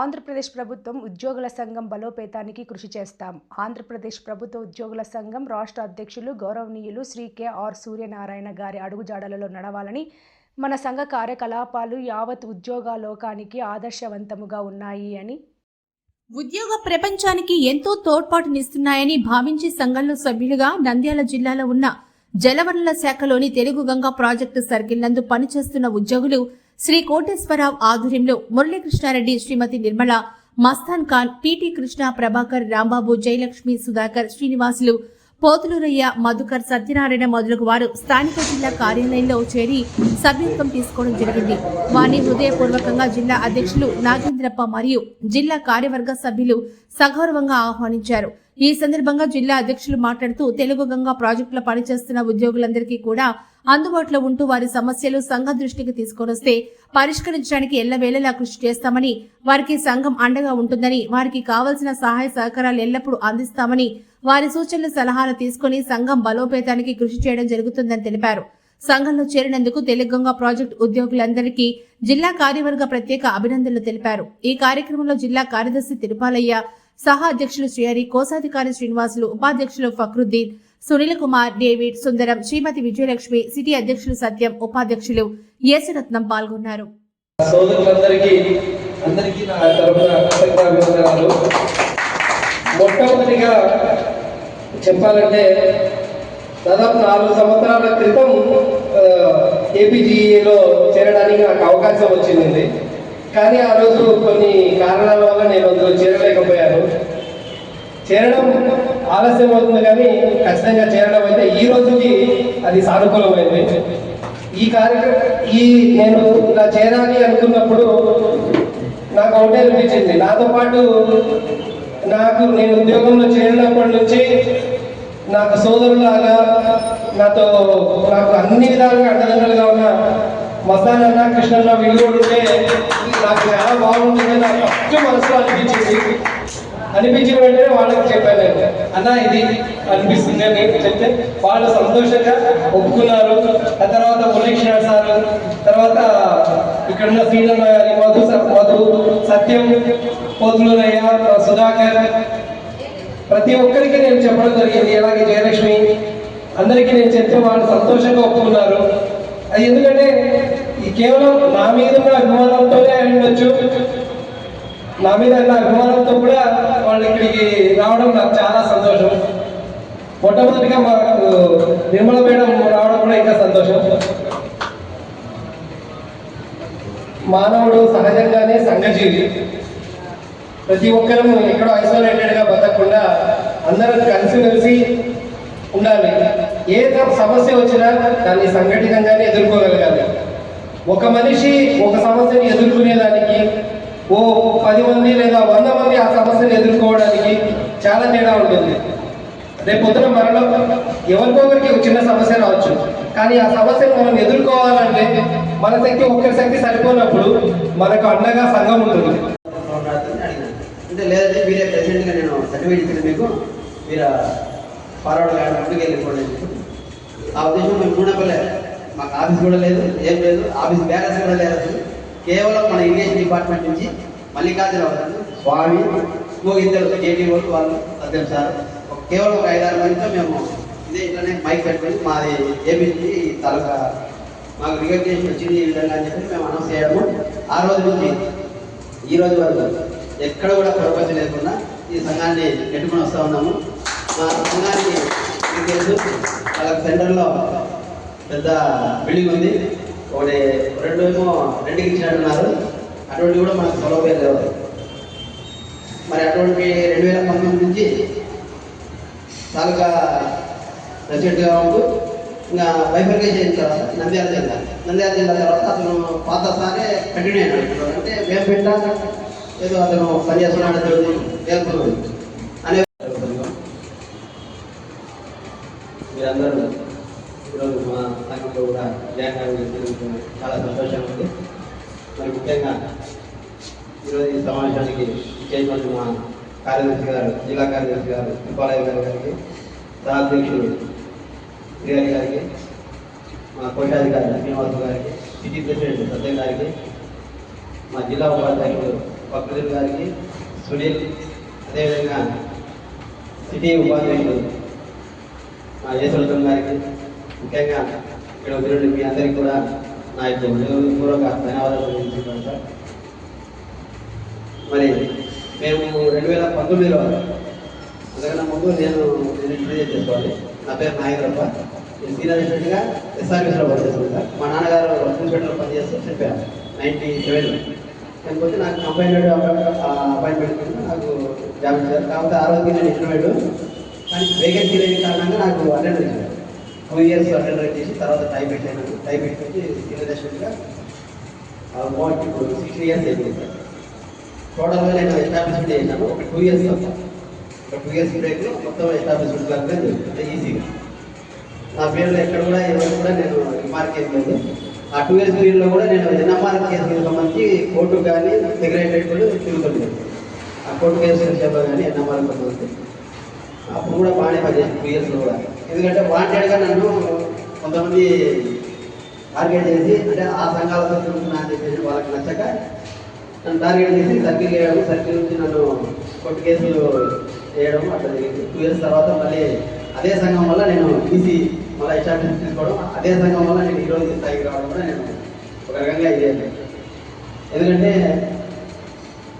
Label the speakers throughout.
Speaker 1: ఆంధ్రప్రదేశ్ ప్రభుత్వం ఉద్యోగుల సంఘం బలోపేతానికి కృషి చేస్తాం. ఆంధ్రప్రదేశ్ ప్రభుత్వ ఉద్యోగుల సంఘం రాష్ట్ర అధ్యక్షులు గౌరవనీయులు శ్రీ కెఆర్ సూర్యనారాయణ గారి అడుగుజాడలలో నడవాలని మన సంఘ కార్యకలాపాలు యావత్ ఉద్యోగాలోకానికి ఆదర్శవంతముగా ఉన్నాయి అని.
Speaker 2: ఉద్యోగ ప్రపంచానికి ఎంతో తోడ్పాటునిస్తున్నాయని భావించి సంఘంలో సభ్యులుగా నంద్యాల జిల్లాలో ఉన్న జలవనరుల శాఖలోని తెలుగు గంగా ప్రాజెక్టు సర్కిల్ నందు పనిచేస్తున్న ఉద్యోగులు శ్రీ కోటేశ్వరరావు ఆధ్వర్యంలో మురళీకృష్ణారెడ్డి శ్రీమతి నిర్మల మస్తాన్ ఖాన్ పిటి కృష్ణ ప్రభాకర్ రాంబాబు జయలక్ష్మి సుధాకర్ శ్రీనివాసులు పోతులూరయ్య మధుకర్ సత్యనారాయణ మొదలగు వారు స్థానిక జిల్లా కార్యాలయంలో చేరి సభ్యత్వం తీసుకోవడం జరిగింది. వారిని హృదయపూర్వకంగా జిల్లా అధ్యక్షులు నాగేంద్రప్ప మరియు జిల్లా కార్యవర్గ సభ్యులు సగౌరవంగా ఆహ్వానించారు. ఈ సందర్భంగా జిల్లా అధ్యక్షులు మాట్లాడుతూ తెలుగు గంగా ప్రాజెక్టులో పనిచేస్తున్న ఉద్యోగులందరికీ కూడా అందుబాటులో ఉంటూ వారి సమస్యలు సంఘం దృష్టికి తీసుకొనొస్తే పరిష్కరించడానికి ఎల్లవేళలా కృషి చేస్తామని వారికి సంఘం అండగా ఉంటుందని వారికి కావలసిన సహాయ సహకారాలు ఎల్లప్పుడూ అందిస్తామని వారి సూచనలు సలహాలు తీసుకుని సంఘం బలోపేతానికి కృషి చేయడం జరుగుతుందని తెలిపారు. సంఘంలో చేరినందుకు తెలుగంగా ప్రాజెక్టు ఉద్యోగులందరికీ జిల్లా కార్యవర్గ ప్రత్యేక అభినందనలు తెలిపారు. ఈ కార్యక్రమంలో జిల్లా కార్యదర్శి తిరుపాలయ్య సహా అధ్యక్షులు శ్రీహరి కోశాధికారి శ్రీనివాసులు ఉపాధ్యక్షులు ఫక్రుద్దీన్ సునీల్ కుమార్ డేవిడ్ సుందరం శ్రీమతి విజయలక్ష్మి సిటీ అధ్యక్షులు సత్యం ఉపాధ్యక్షులు యేసురత్నం పాల్గొన్నారు.
Speaker 3: సోదరులందరికీ అందరికీ నా తరఫున కృతజ్ఞతలు మొట్టమొదటిగా చెప్పాలంటే దాదాపు నాలుగు సంవత్సరాల క్రితం ఏపీజీఏలో చేరడానికి నాకు అవకాశం వచ్చింది కానీ ఆ రోజు కొన్ని కారణాల వల్ల నేను అందులో చేరలేకపోయాను. చేరడం ఆలస్యం అవుతుంది కానీ ఖచ్చితంగా చేరడం అయితే ఈ రోజుకి అది సానుకూలమైంది. ఈ కార్యక్రమం ఈ నేను ఇలా చేరాలి అనుకున్నప్పుడు నాకు ఒకటే అనిపించింది. నాతో పాటు నాకు నేను ఉద్యోగంలో చేరినప్పటి నుంచి నాకు సోదరులాగా నాతో నాకు అన్ని విధాలుగా అండదండలుగా ఉన్న మస్తాన్ అన్న కృష్ణన్న వీళ్ళు ఉంటే నాకు చాలా బాగుంటుంది నాకు ఫస్ట్ మనసులో అనిపించింది. అనిపించిన వెంటనే వాళ్ళకి చెప్పాను నేను. అన్న ఇది అనిపిస్తుంది అని నేను చెప్తే వాళ్ళు సంతోషంగా ఒప్పుకున్నారు. ఆ తర్వాత మురళీకృష్ణ సార్ తర్వాత ఇక్కడ ఉన్న శ్రీనన్న గారి మధు మధు సత్యం పోతులూరయ్య సుధాకర్. ప్రతి ఒక్కరికి నేను చెప్పడం జరిగింది. అలాగే జయలక్ష్మి? అందరికీ నేను చెప్తే వాళ్ళు సంతోషంగా ఒప్పుకున్నారు. అది ఎందుకంటే కేవలం నా మీద కూడా అభిమానంతోనే అయి ఉండొచ్చు. నా మీద నా అభిమానంతో కూడా వాళ్ళు ఇక్కడికి రావడం నాకు చాలా సంతోషం. మొట్టమొదటిగా మాకు నిర్మల మేడం రావడం కూడా ఇంకా సంతోషం. మానవుడు సహజంగానే సంఘజీవి. ప్రతి ఒక్కరూ ఎక్కడో ఐసోలేటెడ్గా బతకకుండా అందరం కలిసిమెలిసి ఉండాలి. ఏ సమస్య వచ్చినా దాన్ని సంఘటితంగానే ఎదుర్కోగలగాలి. ఒక మనిషి ఒక సమస్యని ఎదుర్కొనేదానికి ఓ పది మంది లేదా వంద మంది ఆ సమస్యను ఎదుర్కోవడానికి చాలా తేడా ఉంటుంది. రేపు పొద్దున మరణం ఎవరికొకరికి ఒక చిన్న సమస్య రావచ్చు. కానీ ఆ సమస్యను మనం ఎదుర్కోవాలంటే మన శక్తి ఒక్కరి శక్తి సరిపోయినప్పుడు మనకు అండగా సంఘం ఉంటుంది.
Speaker 4: అంటే లేదంటే మీరే ప్రెసిడెంట్గా నేను సర్టిఫికేట్ ఇచ్చిన మీకు మీరు ఫార్వర్డ్ గార్డ్ వెళ్ళిపోండి ఆ ఉద్దేశం మేము చూడపలే మాకు ఆఫీస్ కూడా లేదు ఏం లేదు ఆఫీస్ బ్యాలెన్స్ కూడా లేదు కేవలం మన ఇరిగేషన్ డిపార్ట్మెంట్ నుంచి మల్లికార్జున గారు స్వామి ఇంకో ఇద్దరు జేటీ వాళ్ళు వాళ్ళు సత్యం సార్. కేవలం ఒక ఐదారు మందితో మేము ఇదే ఇట్లానే మైక్ పెట్టుకొని మాది ఏపీ తాలూకా మాకు రికగ్నేషన్ వచ్చింది ఈ విధంగా అని చెప్పి మేము అనౌన్స్ చేయడము. ఆ రోజు నుంచి ఈ రోజు వరకు ఎక్కడ కూడా ప్రపంచం లేకుండా ఈ సంఘాన్ని నెట్టుకుని వస్తూ ఉన్నాము. మా సంఘానికి తెలుసు వాళ్ళ సెంటర్లో పెద్ద బిల్డింగ్ ఉంది. ఒకటి రెండు ఏమో రెండుకి ఇచ్చినట్టున్నారు. అటువంటి కూడా మనకు సౌలభ్యం లేవు మరి అటువంటి రెండు వేల పంతొమ్మిది నుంచి తాలూకా ప్రెసిడెంట్గా ఉంటూ ఇంకా బైఫర్కేషన్ చేసిన తర్వాత నంద్యాల జిల్లా. నంద్యాల జిల్లా తర్వాత అతను పాత సారే కంటిన్యూ అయినాడు. అంటే అంటే వేంపేట ఏదో అతను పనిచేస్తున్నాడు తెలియదు. వేల్పులు అనే మీరందరూ ఈరోజు మా సంఘంలో కూడా జాయిన్ చేసినందుకు చాలా సంతోషంగా ఉంది మరి ముఖ్యంగా ఈరోజు ఈ సమావేశానికి చేసినటువంటి మా కార్యదర్శి గారు జిల్లా కార్యదర్శి గారు తిప్పాలయ్య గారి గారికి సహాధ్యక్షుడు శ్రీహరి గారికి మా కోశాధికారి శ్రీనివాసు గారికి సిటీ ప్రెసిడెంట్ సత్యం గారికి మా జిల్లా ఉపాధ్యక్షుడు భక్తులు గారికి సునీల్ అదేవిధంగా సిటీ ఉపాధ్యక్షులు మా యేసులతం గారికి ముఖ్యంగా ఇక్కడ వచ్చిన మీ అందరికీ కూడా నా యొక్క హృదయపూర్వక ధన్యవాదాలు తెలియజేస్తున్నాను సార్. మరి మేము రెండు వేల పంతొమ్మిదిలో అందుకన్నా ముందు నేను నేను ఇంట్రడ్యూస్ చేసుకోవాలి. నా పేరు నాయకరప్ప నేను సీనియర్ అసిస్టెంట్గా ఎస్ఆర్ఎస్లో పనిచేస్తున్నాను సార్. మా నాన్నగారు హాస్పిటల్లో పనిచేస్తూ చెప్పారు నైన్టీ సెవెన్లో లేకపోతే నాకు అపాయింట్మెంట్ అపాయింట్మెంట్ నాకు జాబ్ ఇచ్చారు. కాకపోతే ఆ రోజుకి నేను ఇంటర్మీడియట్ కానీ వేకెన్సీ లేని కారణంగా నాకు అటెండ్ చేశారు టూ ఇయర్స్ అటెండర్ చేసి తర్వాత టైప్ పెట్టాను టైప్ పెట్టి సీనియర్ అసిస్టెంట్గా ఆల్మోస్ట్ ఇప్పుడు సిక్స్ ఇయర్స్ అయిపోయింది. సార్ టోటల్గా నేను ఎస్టాబ్లిష్మెంట్ చేశాను ఒక టూ ఇయర్స్ ఒక టూ ఇయర్స్ బ్రేక్లో మొత్తం ఎస్టాబ్లిష్మెంట్ కాకుండా అంటే ఈజీగా నా పేరులో ఎక్కడ కూడా ఎవరు కూడా నేను రిమార్క్ చేయలేదు ఆ టూ ఇయర్స్ పీరియడ్లో కూడా నేను ఎన్ఎంఆర్ కేసుకి సంబంధించి కోర్టు కానీ సెక్రటరీ కూడా తిరుగుతున్నాను ఆ కోర్టు కేసు విషయంలో కానీ ఎన్ఎంఆర్ సంబంధించి అప్పుడు కూడా బాగానే పనిచేసి టూ ఇయర్స్లో కూడా. ఎందుకంటే వాంటెడ్గా నన్ను కొంతమంది టార్గెట్ చేసి అంటే ఆ సంఘాలతో తిరుగుతున్నా అని చెప్పేసి వాళ్ళకి నచ్చక నన్ను టార్గెట్ చేసి సర్కిల్ చేయడం సర్కిల్ నుంచి నన్ను కొట్టు కేసులు చేయడం అట్లా జరిగింది. టూ ఇయర్స్ తర్వాత మళ్ళీ అదే సంఘం వల్ల నేను ఈసీ మళ్ళీ ఎస్టాబ్లిష్ తీసుకోవడం అదే సంఘం వల్ల నేను ఈరోజు ఈ స్థాయికి రావడం కూడా నేను ఒక రకంగా ఇదే ఎందుకంటే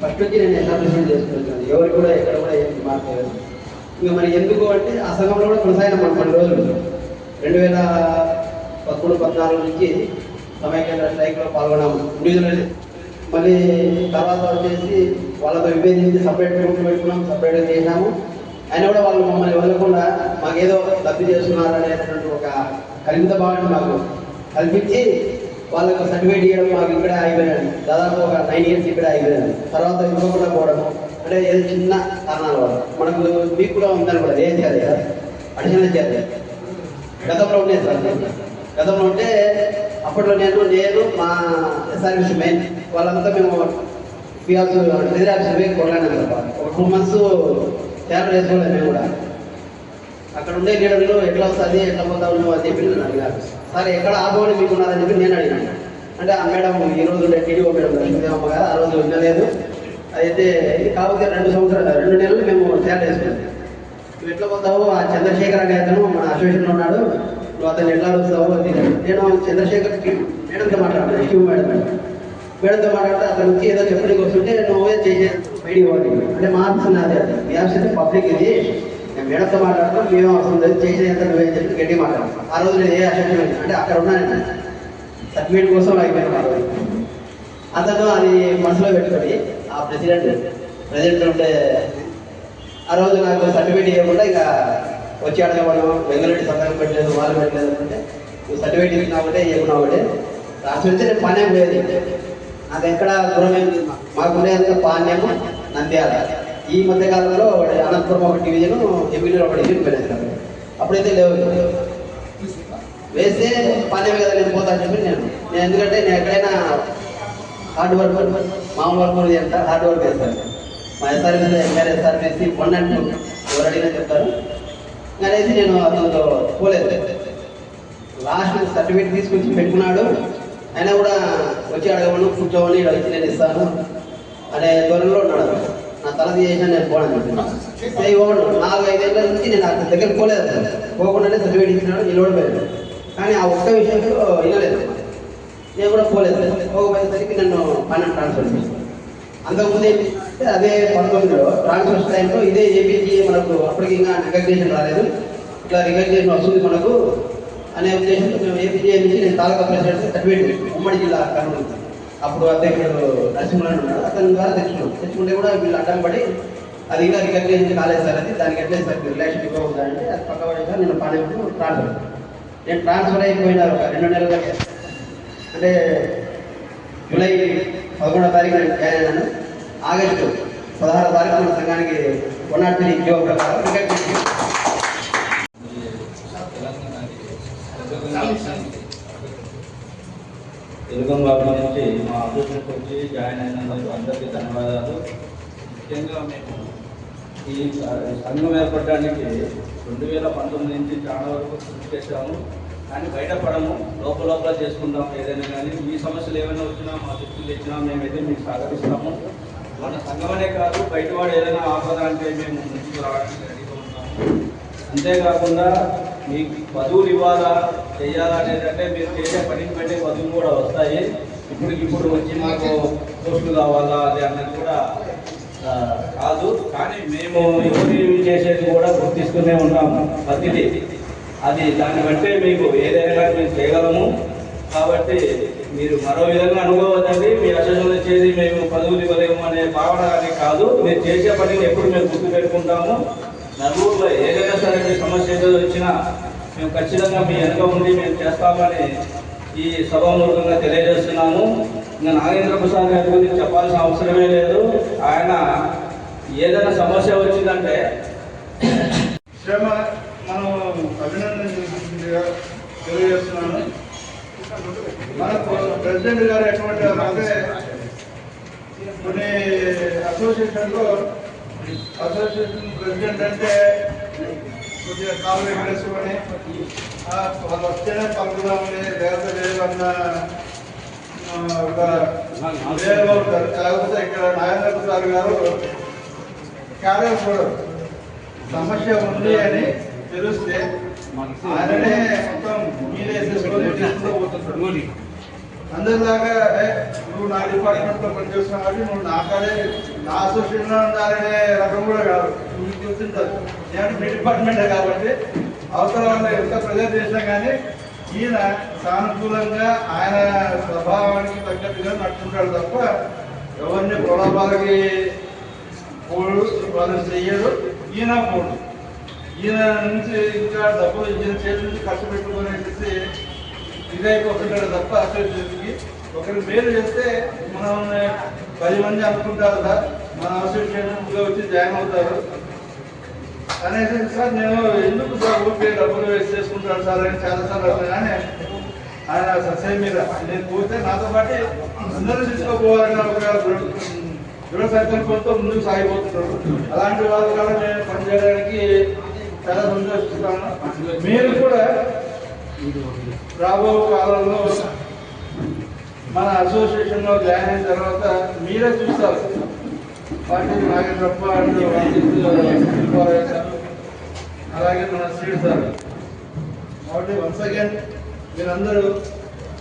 Speaker 4: ఫస్ట్ నుంచి నేను ఎస్టాబ్లిష్మెంట్ చేసుకుంటున్నాను ఎవరికి కూడా ఎక్కడ కూడా ఏం మార్చలేదు ఇంకా మరి ఎందుకు అంటే ఆ సంఘంలో కూడా కొనసాగిన మనం కొన్ని రోజులు రెండు వేల పదమూడు పద్నాలుగు నుంచి సమైక్యాంధ్ర స్ట్రైక్లో పాల్గొన్నాము. ఇండివిజువల్ మళ్ళీ తర్వాత వచ్చేసి వాళ్ళతో విభేదించి సపరేట్ గ్రూప్ పెట్టుకున్నాం సపరేట్గా చేసినాము అయినా కూడా వాళ్ళు మమ్మల్ని వదలకుండా మాకేదో లబ్ధి చేస్తున్నారు అనేటువంటి ఒక కలిగిత భావాన్ని మాకు కల్పించి వాళ్ళకు సర్టిఫికేట్ ఇవ్వడం మాకు ఇక్కడ అయిపోయాడు దాదాపు ఒక నైన్ ఇయర్స్ ఇక్కడ అయిపోయాడు తర్వాత ఇవ్వకుండా పోవడం అంటే ఏదో చిన్న కారణాల వల్ల. మనకు మీకు కూడా ఉందని కూడా ఏం చేయాలి కదా? అడిగిన చేయాలి. గతంలో ఉండేది సార్ గతంలో ఉంటే అప్పట్లో నేను నేను మా ఎస్ఆర్ఎస్ మెయిన్ వాళ్ళంతా మేము పిఆర్స్ ట్రెజరీ ఆఫీసర్ పోయి కొట్లాడినాం కదా. ఒక టూ మంత్స్ తయారు వేసుకోలేదు మేము కూడా. అక్కడ ఉండే లీడర్లు ఎట్లా వస్తుంది ఎట్లా పోతా ఉన్నావు అని చెప్పి నన్ను సార్ ఎక్కడ ఆగమని మీకు ఉన్నారని చెప్పి నేను అడిగాను. అంటే ఆ మేడం ఈ రోజు టీడీఓ మేడం లక్ష్మీదేవమ్మ కదా ఆ రోజు వినలేదు. అయితే కాకపోతే రెండు సంవత్సరాలు రెండు నెలలు మేము తేడా వేసుకున్నాం నువ్వు ఎట్లా పోతావు ఆ చంద్రశేఖర్ అనే అతను మన అసోసియేషన్లో ఉన్నాడు. నువ్వు అతను ఎట్లా వస్తావు అని నేను చంద్రశేఖర్ మేడంతో మాట్లాడాను శివ మేడం మేడంతో మాట్లాడితే అతను వచ్చి ఏదో చెప్పడానికి వస్తుంటే నువ్వే చేసే బయటికి పోవాలి అంటే మా ఆఫీస్ నాదే మీ ఆఫీస్ అంటే పబ్లిక్ ఇది. నేను మేడంతో మాట్లాడతాం మేము అవసరం లేదు చేసేంత నువ్వే చెప్పి గట్టి మాట్లాడతాం ఆ రోజు నేను ఏ అసోసియేషన్ అంటే అక్కడ ఉన్నాను సర్టిఫికేట్ కోసం అయిపోయాను ఆ రోజు. అతను అది మనసులో పెట్టుకొని ప్రెసిడెంట్ ప్రెసిడెంట్ ఉంటే ఆ రోజు నాకు సర్టిఫికేట్ ఇవ్వకుండా ఇక వచ్చి అడగవాడు వెంగళరెడ్డి సంతకం పెట్టలేదు వాళ్ళు పెట్టలేదు అంటే నువ్వు సర్టిఫికేట్ ఇచ్చినా ఒకటే ఇవ్వకుండా ఒకటే రాసి నేను పనే పోయేది. నాకు ఎక్కడ దూరం ఏం లేదు. మాకు నంద్యాల. ఈ మధ్యకాలంలో ఒకటి అనంతపురం ఒక డివిజన్ ఎంపీలో ఒక డివిజన్ పోయినాయి అప్పుడైతే లేవు. వేస్తే పాణ్యమే కదా నేను పోతా చెప్పి నేను నేను ఎందుకంటే నేను ఎక్కడైనా హార్డ్ వర్క్ మామూలు వర్క్ కూడా హార్డ్ వర్క్ చేస్తారు మా SRS MR SRSC one and two ఎవరు అడిగినా చెప్తారు. అనేసి నేను అతనితో పోలేదు. లాస్ట్ సర్టిఫికేట్ తీసుకొచ్చి పెట్టుకున్నాడు. అయినా కూడా వచ్చి అడగమను కూర్చోమని ఇక్కడ వచ్చి నేను ఇస్తాను అనే ధోరణిలో ఉన్నాడు నా తల తీసేసిన నేను పోనని చెప్తున్నాను ఇవ్వడు నాలుగు ఐదేళ్ళ నుంచి నేను అతని దగ్గర పోలేదు. పోకుండానే సర్టిఫికేట్ ఇచ్చినాడు నిలబడిపోయాడు కానీ ఆ ఒక్క విషయంలో వినలేదు. నేను కూడా పోలేదు. పోకపోయేసరికి నన్ను పన్నెండు ట్రాన్స్ఫర్ చేశాను అంతకుముందు ఏం అంటే అదే పంతొమ్మిదిలో ట్రాన్స్ఫర్ టైంలో ఇదే ఏపీజీ మనకు అప్పటికి ఇంకా రికగ్నేషన్ రాలేదు. ఇట్లా రికగ్నేషన్ వస్తుంది మనకు అనే ఉద్దేశంతో మేము ఏపీజీ నుంచి నేను తాలూకా ప్రెసిడెంట్ సర్టిఫికేట్ ఉమ్మడి జిల్లా కర్నూలు. అప్పుడు అధ్యక్షుడు నరసింహన్ ఉన్నాడు. అతని ద్వారా తెచ్చుకున్నాం తెచ్చుకుంటే కూడా వీళ్ళు అడ్డం పడి అది ఇంకా రికగ్నేషన్ కాలేదు సార్ అది. దానికి ఎట్లే సార్ రిలేషన్ ఇవ్వకూడదంటే అది పక్క పడేసారి నేను పానేప్పుడు ట్రాన్స్ఫర్ నేను ట్రాన్స్ఫర్ అయిపోయిన ఒక రెండు నెలలకి అంటే జూలై పదకొండో తారీఖు నేను జాయిన్ అయినాను ఆగస్టు పదహారో తారీఖు మన సంఘానికి వన్ నాట్ త్రీ జీవో ప్రకారం రికగ్నేషన్
Speaker 5: తెలుగు బాబు నుంచి మా అసోసియేట్ వచ్చి జాయిన్ అయినందుకు అందరికీ ధన్యవాదాలు. ముఖ్యంగా మేము ఈ సంఘం ఏర్పడడానికి రెండు వేల పంతొమ్మిది నుంచి చాలా వరకు కృషి చేశాము. కానీ బయటపడము లోపల లోపల చేసుకుంటాం ఏదైనా కానీ. మీ సమస్యలు ఏమైనా వచ్చినా మా దృష్టికి తెచ్చినా మేమైతే మీకు సహకరిస్తాము. మన సంఘమనే కాదు బయటవాడు ఏదైనా ఆపద అంటే మేము ముందుకు రావడానికి రెడీగా ఉంటాము. అంతేకాకుండా మీకు పదువులు ఇవ్వాలా చేయాలా అనేది అంటే మీరు చేసే పనికి పెట్టే పదువులు కూడా వస్తాయి. ఇప్పుడు ఇప్పుడు వచ్చి మాకు పోస్టులు కావాలా అది అన్నది కూడా కాదు. కానీ మేము ఎవరి చేసేది కూడా గుర్తిస్తూనే ఉన్నాము. ప్రతిదీ. అది దాన్ని బట్టే మీకు ఏదైనా మేము చేయగలము. కాబట్టి మీరు మరో విధంగా అనుకోవద్దండి. మీ అసలు చేసి మేము పదవులు ఇవ్వలేము అనే భావన అని కాదు. మీరు చేసే పనిని ఎప్పుడు మేము గుర్తు పెట్టుకుంటాము నలుగురులో ఏదైనా సరే మీ సమస్య ఏదో వచ్చినా మేము ఖచ్చితంగా మీ వెనుక ఉండి మేము చేస్తామని ఈ సభామూలకంగా తెలియజేస్తున్నాము. ఇంకా నాగేంద్ర ప్రసాద్ గారి గురించి చెప్పాల్సిన అవసరమే లేదు. ఆయన ఏదైనా సమస్య వచ్చిందంటే
Speaker 6: శ్రమ మనం అభినందన తెలియజేస్తున్నాను. మనకు ప్రెసిడెంట్ గారు ఎటువంటి అంటే కొన్ని అసోసియేషన్లో అసోసియేషన్ ప్రెసిడెంట్ అంటే కొద్దిగా కాలు ఎగరేసుకొని వాళ్ళు వస్తేనే పంపుదామని లేకపోతే లేదన్న ఒక వేరేగా ఉంటారు కాకపోతే ఇక్కడ నాగేంద్ర సార్ గారు క్యారియర్ సమస్య ఉంది అని తెలిస్తే అందరిలాగా "ఏ, నువ్వు నా డిపార్ట్మెంట్లో పనిచేస్తున్నావు కాబట్టి నువ్వు నా కాడే నా అసోసియేషన్లో ఉండాలనే రకం కూడా కాదు. నువ్వు గుర్తుంటారు నేను మీ డిపార్ట్మెంటే కాబట్టి అవసరం వల్ల ఎంత ప్రెజర్ చేసినా కానీ ఈయన సానుకూలంగా ఆయన స్వభావానికి తగ్గట్టుగా నడుచుకుంటాడు తప్ప ఎవరిని ప్రలోభాలకి పోడు వాళ్ళని చెయ్యడు. ఈయన పోడు. ఈయన నుంచి ఇంకా డబ్బులు ఈయన చేతి నుంచి ఖర్చు పెట్టుకునేసి ఇదైపోతుంటాడు తప్ప అసలు చేతికి. ఒకరి మేలు చేస్తే మనం పది మంది అనుకుంటారు సార్ మన అసోసియేషన్లో వచ్చి జాయిన్ అవుతారు. అనేసి సార్ నేను ఎందుకు సార్ ఊరికే డబ్బులు వేస్ట్ చేసుకుంటాను సార్ అని చాలా సార్లు కానీ ఆయన సస్య మీద నేను పోతే నాతో పాటు అందరూ తీసుకోపోవాలని ఒక దృఢ- దృఢ సంకల్పంతో ముందుకు సాగిపోతున్నారు అలాంటి వాళ్ళు కూడా నేను పనిచేయడానికి చాలా సంతోషిస్తాను మీరు కూడా రాబో కాలంలో మన అసోసియేషన్లో జాయిన్ అయిన తర్వాత మీరే చూస్తారు. పార్టీ నాగేంద్రప్ప అండ్ అలాగే మన శ్రీడు సార్. కాబట్టి వన్స్ అగైన్ మీరందరూ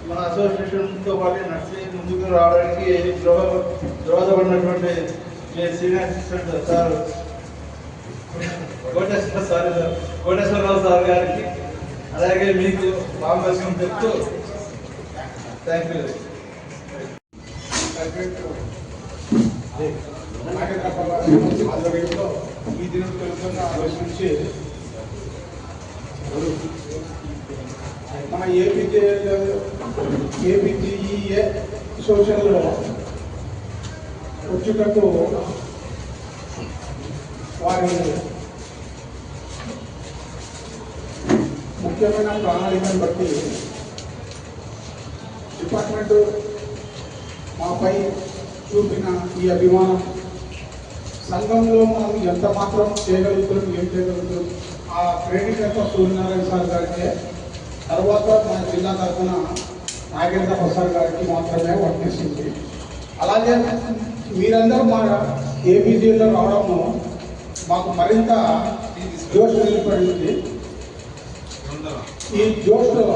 Speaker 6: మన అసోసియేషన్తో పాటు నడిచి ముందుకు రావడానికి ద్రోహ దోహదపడినటువంటి మీ senior assistant sir Koteswara sir Koteswararao sir గారికి అలాగే మీకు బాంబస్యం చెప్తూ థ్యాంక్ యూ
Speaker 7: ఈ దినం తెలుసుకున్న ఆలోచించి మన ఏపీజే ఏపీజీఈఏ సోషల్లో వచ్చేటట్టు వారి ముఖ్యమైన ప్రణాళికను బట్టి డిపార్ట్మెంట్ మాపై చూపిన ఈ అభిమానం సంఘంలో మనం ఎంత మాత్రం చేయగలుగుతాం ఏం చేయగలుగుతాం ఆ క్రెడిట్ ఎంత సూర్యనారాయణ సార్ గారికి తర్వాత మన జిల్లా తరఫున నాగేంద్ర ప్రసాద్ గారికి మాత్రమే వర్తిస్తుంది. అలాగే మీరందరూ మా ఏపీజీలో రావడము మాకు మరింత జోష్ ఏర్పడింది. ఈ జోష్లో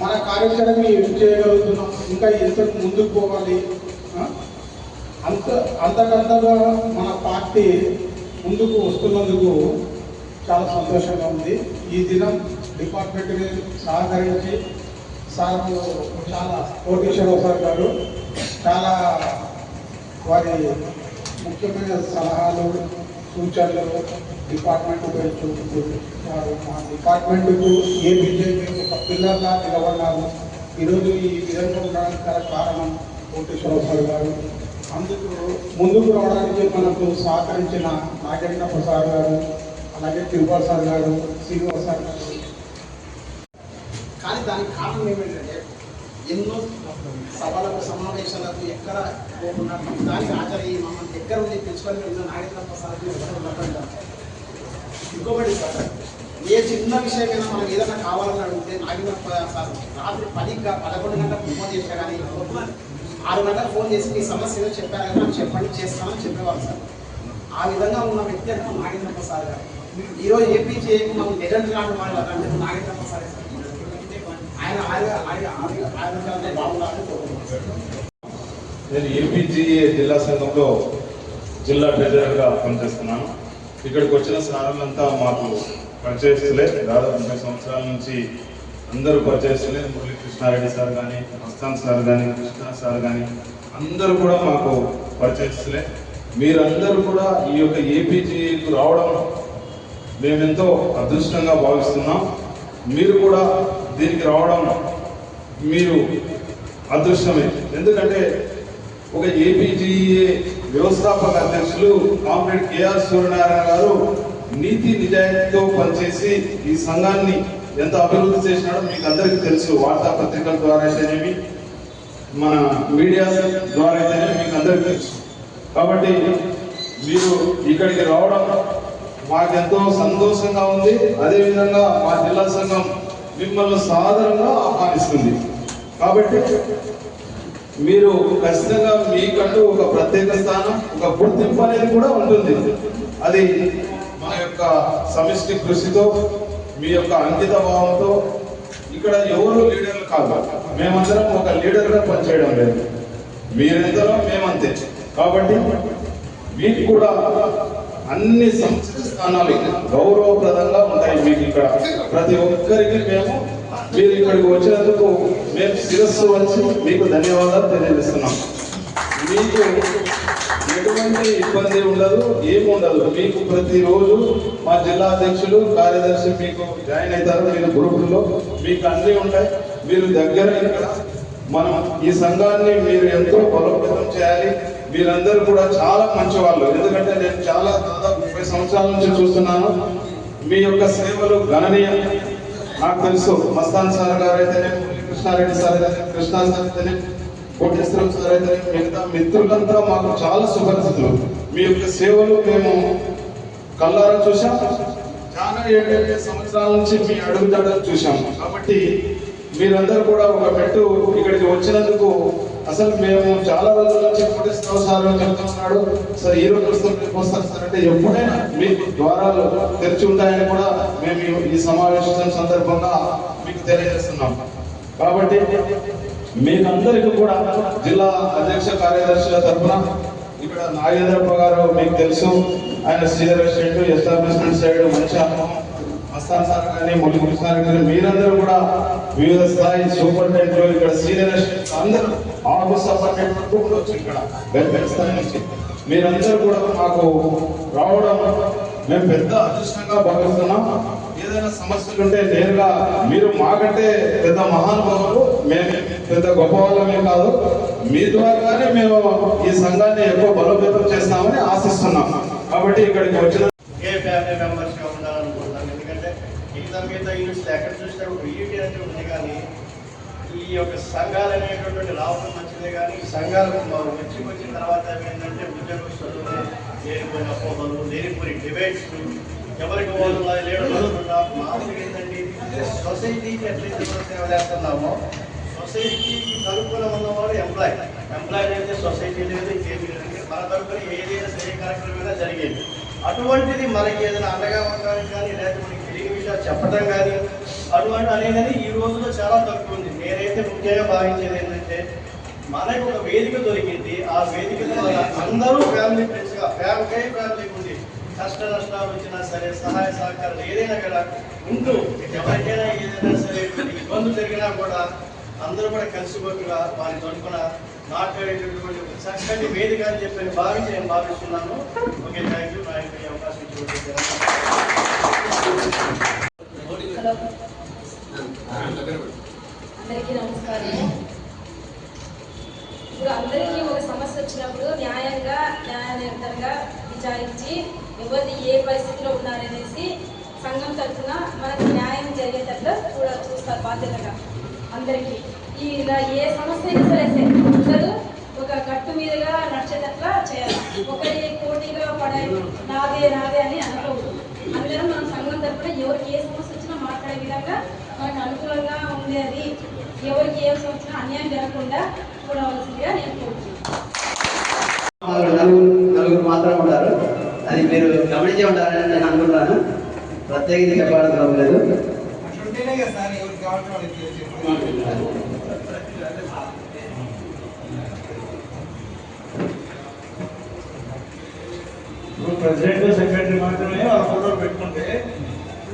Speaker 7: మన కార్యాచరణ ఏం చేయగలుగుతున్నాం? ఇంకా ఎంతకు ముందుకు పోవాలి? అంత అంతకంతగా మన పార్టీ ముందుకు వస్తున్నందుకు చాలా సంతోషంగా ఉంది. ఈ దినం డిపార్ట్మెంట్ని సహకరించి సార్ చాలా కోటేశ్వరరావు సార్ గారు చాలా వారి ముఖ్యమైన సలహాలు సూచనలు డిపార్ట్మెంట్ చూపుతున్నారు మా డిపార్ట్మెంట్కు ఏ బిజెపి ఒక పిల్లర్గా నిలబడ్డాము ఈరోజు ఈ విధంగా ఉండడానికి గల కారణం కోటేశ్వరరావు గారు అందుకు ముందుకు రావడానికి మనకు సహకరించిన నాగేంద్ర ప్రసాద్ గారు అలాగే తిరుపతి సార్ గారు శ్రీనివాస్ సార్ గారు.
Speaker 8: కానీ దానికి కారణం ఏమిటంటే ఎన్నో సభలకు సమావేశాలకు ఎక్కడ పోకుండా దానికి హాజరయ్యి మమ్మల్ని దగ్గర ఉంది తెలుసుకొని వెళ్ళిన నాగేంద్ర ప్రసాద్ ఇంకొకటి సార్ ఏ చిన్న విషయమైనా మనం ఏదైనా కావాలని అడిగితే నాగేంద్ర సార్ రాత్రి పది పదకొండు గంటలకు ఫోన్ చేశా కానీ ఆరు గంటలకు ఫోన్ చేసి మీ సమస్య ఏదో చెప్పారు కదా చెప్పండి చేస్తామని చెప్పేవారు సార్. ఆ విధంగా ఉన్న వ్యక్తి అంటే నాగేంద్ర ప్రసాద్ గారు ఈరోజు ఏపీ చేయకుండా లెజెండ్ లాంటి వాళ్ళు అంటే నాగేంద్ర ప్రసాద్ సార్ ఆయన ఆయన ఆయన ఆయన ఆయన బాగుండాలని కోరుకుంటున్నాను
Speaker 9: నేను ఏపీజీఏ జిల్లా సంఘంలో జిల్లా ట్రెజరర్గా పనిచేస్తున్నాను. ఇక్కడికి వచ్చిన సార్లంతా మాకు పరిచయస్తులే. దాదాపు ముప్పై సంవత్సరాల నుంచి అందరూ పరిచయస్తులే. మురళీ కృష్ణారెడ్డి సార్ కానీ మస్తాన్ సార్ కానీ కృష్ణ సార్ కానీ అందరూ కూడా మాకు పరిచయస్తులే. మీరందరూ కూడా ఈ యొక్క ఏపీజీఏకు రావడం మేమెంతో అదృష్టంగా భావిస్తున్నాం. మీరు కూడా దీనికి రావడం మీరు అదృష్టమే. ఎందుకంటే ఒక ఏపీజీఏ వ్యవస్థాపక అధ్యక్షులు కామ్రేడ్ కేఆర్ సూర్యనారాయణ గారు నీతి నిజాయితీతో పనిచేసి ఈ సంఘాన్ని ఎంత అభివృద్ధి చేసినాడో మీకు అందరికీ తెలుసు. వార్తాపత్రికల ద్వారా అయితేనేమి మన మీడియా ద్వారా అయితేనేమి మీకు అందరికీ తెలుసు. కాబట్టి మీరు ఇక్కడికి రావడం మాకెంతో సంతోషంగా ఉంది. అదేవిధంగా మా జిల్లా సంఘం మిమ్మల్ని సాధారణంగా ఆహ్వానిస్తుంది. కాబట్టి మీరు ఖచ్చితంగా మీకంటూ ఒక ప్రత్యేక స్థానం ఒక గుర్తింపు అనేది కూడా ఉంటుంది. అది మన యొక్క సమిష్టి కృషితో మీ యొక్క అంకిత భావంతో. ఇక్కడ ఎవరు లీడర్లు కాదు. మేమందరం ఒక లీడర్గా పనిచేయడం లేదు. మీరెంతలో మేమంతే. కాబట్టి మీకు కూడా అన్ని సంస్థ స్థానాలు గౌరవప్రదంగా ఉంటాయి మీకు ఇక్కడ. ప్రతి ఒక్కరికి మేము మీరు ఇక్కడికి వచ్చినందుకు మేము శిరస్సు వచ్చి మీకు ధన్యవాదాలు తెలియజేస్తున్నాం. మీకు ఎటువంటి ఇబ్బంది ఉండదు ఏమి ఉండదు. మీకు ప్రతిరోజు మా జిల్లా అధ్యక్షులు కార్యదర్శి మీకు జాయిన్ అవుతారు. మీరు గ్రూపుల్లో మీకు అన్నీ ఉంటాయి. మీరు దగ్గర ఇక్కడ మనం ఈ సంఘాన్ని మీరు ఎంతో బలోపేతం చేయాలి. మీరందరూ కూడా చాలా మంచి వాళ్ళు ఎందుకంటే నేను చాలా దాదాపు ముప్పై సంవత్సరాల నుంచి చూస్తున్నాను. మీ యొక్క సేవలు గణనీయం. నాకు తెలుసు మస్తాన్ సార్ గారు అయితేనే కృష్ణారెడ్డి సార్ అయితే కృష్ణా సార్ అయితేనే కోటేశ్వరం సార్ అయితే మిగతా మిత్రులంతా మాకు చాలా సుపరిచితులు మీ యొక్క సేవలు మేము కల్లారా చూసాం చాలా ఏడేడు సంవత్సరాల నుంచి మీ అడుగుజాడలు చూసాం కాబట్టి మీరందరూ కూడా ఒక మెట్టు ఇక్కడికి వచ్చినందుకు అసలు మేము చాలా రోజుల నుంచి కోటేశ్వరరావు సార్ చెప్తున్నాడు సార్ ఈ రోజు వస్తాం సార్ అంటే ఎప్పుడైనా మీ ద్వారాలు తెరిచి ఉంటాయని కూడా మేము ఈ- సమావేశం సందర్భంగా మీకు తెలియజేస్తున్నాం. కాబట్టి మీకందరికీ కూడా జిల్లా అధ్యక్ష కార్యదర్శుల తరఫున ఇక్కడ నాగేంద్రప్ప గారు మీకు తెలుసు. ఆయన సీనియర్ రెసిడెంట్ ఎస్టాబ్లిష్మెంట్ సైడ్ మంచి అనుభవం. మస్తాన్ సార్ కానీ మురళీ సార్ కానీ మీరందరూ కూడా వివిధ స్థాయి సూపరింటెండెంట్లు ఇక్కడ సీనియర్ రెసిడెంట్స్ అందరూ ఆఫీస్ సూపరింటెండెంట్ వరకు ఉండొచ్చు ఇక్కడ. వెల్ఫేర్ స్థాయి నుంచి మీరందరూ కూడా మాకు రావడం మేము పెద్ద అదృష్టంగా భావిస్తున్నాం. ఏదైనా సమస్యలు ఉంటే నేరుగా మీరు మాకంటే పెద్ద మహానుభావులు మేము పెద్ద గొప్ప వాళ్ళమే కాదు. మీ ద్వారానే మేము ఈ సంఘాన్ని ఎక్కువ బలోపేతం చేస్తామని ఆశిస్తున్నాం. కాబట్టి ఇక్కడికి వచ్చిన
Speaker 6: ఏ ఫ్యామిలీ మెంబర్స్గా ఉండాలనుకుంటున్నాను ఎందుకంటే మిగతా మిగతా యూనిట్స్ ఎక్కడ చూసినా ఈ యొక్క సంఘాలు అనేటటువంటి రావడం మంచిదే కానీ ఈ సంఘాలు మాకు వచ్చి వచ్చిన తర్వాత ఏంటంటే ఉద్యోగస్తులు లేనిపోయిన అపోహలు లేనిపోయి డిబేట్స్ ఎవరికి వాళ్ళు లేకుండా మామూలుగా ఏంటంటే సొసైటీకి ఎట్లయితే సేవ చేస్తున్నామో సొసైటీకి తరపున ఉన్నవాడు ఎంప్లాయ్ ఎంప్లాయ్ అయితే సొసైటీ లేదు ఇంకేమీ లేదు. మన తరపున ఏదైనా సరే కార్యక్రమమైనా జరిగేది. అటువంటిది మనకి ఏదైనా అండగా ఉండడానికి కానీ లేకపోతే మనకి తెలియని విషయాలు చెప్పడం కానీ అటువంటి అనేది ఈ రోజుల్లో చాలా తక్కువ ఉంది. నేనైతే ముఖ్యంగా భావించేది ఏంటంటే మనకు ఒక వేదిక దొరికింది. ఆ వేదిక మన అందరూ ఫ్యామిలీ ఫ్రెండ్స్గా ఫ్యామిలీ ఫ్యామిలీ ఉంది కష్ట నష్టాలు వచ్చినా సరే సహాయ సహకారాలు ఏదైనా కూడా ఉంటూ ఎవరికైనా ఏదైనా సరే ఇబ్బందులు జరిగినా కూడా అందరూ కూడా కలిసిపోతుగా వారి తరఫున మాట్లాడేటటువంటి ఒక చక్కటి వేదిక అని చెప్పి భావించి నేను భావిస్తున్నాను. ఓకే థ్యాంక్ యూ నా యొక్క అవకాశం చూడండి
Speaker 10: హలో అందరికీ నమస్కారం ఇప్పుడు అందరికీ ఒక సమస్య వచ్చినప్పుడు న్యాయంగా న్యాయనిర్ధంగా విచారించి ఎవరిది ఏ పరిస్థితిలో ఉన్నారనేసి సంఘం తరఫున మనకు న్యాయం జరిగేటట్లు చూడ చూస్తారు బాధ్యతగా అందరికీ ఈ ఇలా ఏ సమస్య అయినా సరే సరే అందరూ ఒక గట్టు మీదుగా నడిచేటట్లా చేయాలి ఒకరి పోటీగా పడే నాదే నాదే అని అనుకోవద్దు అందరం మన సంఘం తరఫున ఎవరికి ఏ సమస్య వచ్చినా మాట్లాడే విధంగా మనకు అనుకూలంగా ఉండేది ఎవరికి ఏ సమస్య వచ్చినా అన్యాయం జరగకుండా చూడవలసిందిగా నేను కోరుతున్నాను
Speaker 4: వాళ్ళు నలుగురు నలుగురు మాత్రం ఉంటారు అది మీరు గమనించే ఉంటారని నేను అనుకుంటున్నాను. ప్రత్యేకించి చెప్పాల్సిన అవసరం లేదు.
Speaker 3: అట్లుంటేనే కదా సార్ ఎవరికి కావాల్సిన వాళ్ళకి చెప్పాలి.
Speaker 6: ఇప్పుడు ప్రెసిడెంట్ సెక్రటరీ మాత్రమే ఆ ఫోటోలు పెట్టుకుంటే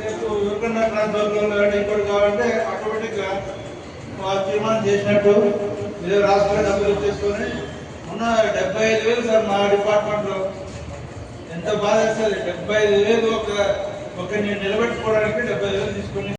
Speaker 6: రేపు ఎవరికన్నా ట్రాన్స్ఫర్ కానీ ఇంకోటి కావాలంటే ఆటోమేటిక్గా వాళ్ళు తీర్మానం చేసినట్టు ఏదో రాష్ట్ర డబ్బులు ఇచ్చేసుకొని ఉన్న డెబ్బై ఐదు వేలు సార్ మా డిపార్ట్మెంట్లో ఎంత బాధ వేస్తుంది డెబ్బై ఐదు వేలు ఒక ఒక నేను నిలబెట్టుకోవడానికి డెబ్బై వేలు తీసుకొని